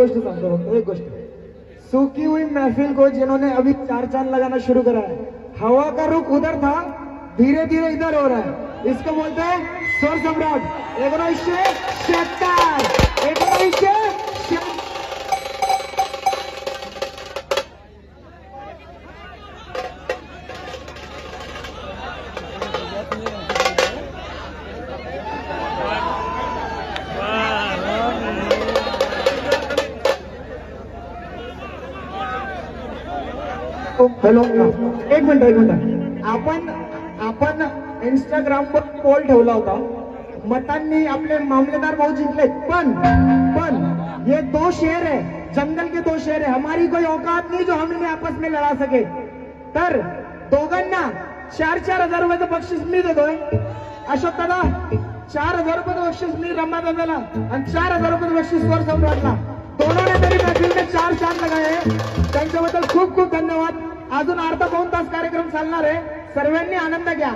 गोष्ट सांगतो फक्त एक गोष्ट. सूखी हुई महफिल को जिन्होंने अभी चार चाँद लगाना शुरू करा है, हवा का रुख उधर था धीरे धीरे इधर हो रहा है. इसको बोलते हैं स्वर सम्राट. एकोणीसशे हॅलो एक मिनिट एक मिनिट. आपण आपण इंस्टाग्रामवर पोल ठेवला होता. मतांनी आपले मामलेदार भाऊ जिंकलेत. पण पण ये दो शेर है. जंगल के दो शेर है. हमारी कोई औकात नहीं जो हमने आपस में लढा सके. तर दोघांना चार चार हजार रुपयाचं बक्षीस मी देतोय. अशोक दादा चार हजार रुपयाचं बक्षीस मी रमा दादाला आणि चार हजार रुपयाचं बक्षीस वर सम्राटला. दोनोंने तरी महफिल में चार चांद लगाए त्यांच्याबद्दल खूप खूप धन्यवाद. अजून अर्धा दोन तास कार्यक्रम चालणार आहे. सर्वांनी आनंद घ्या.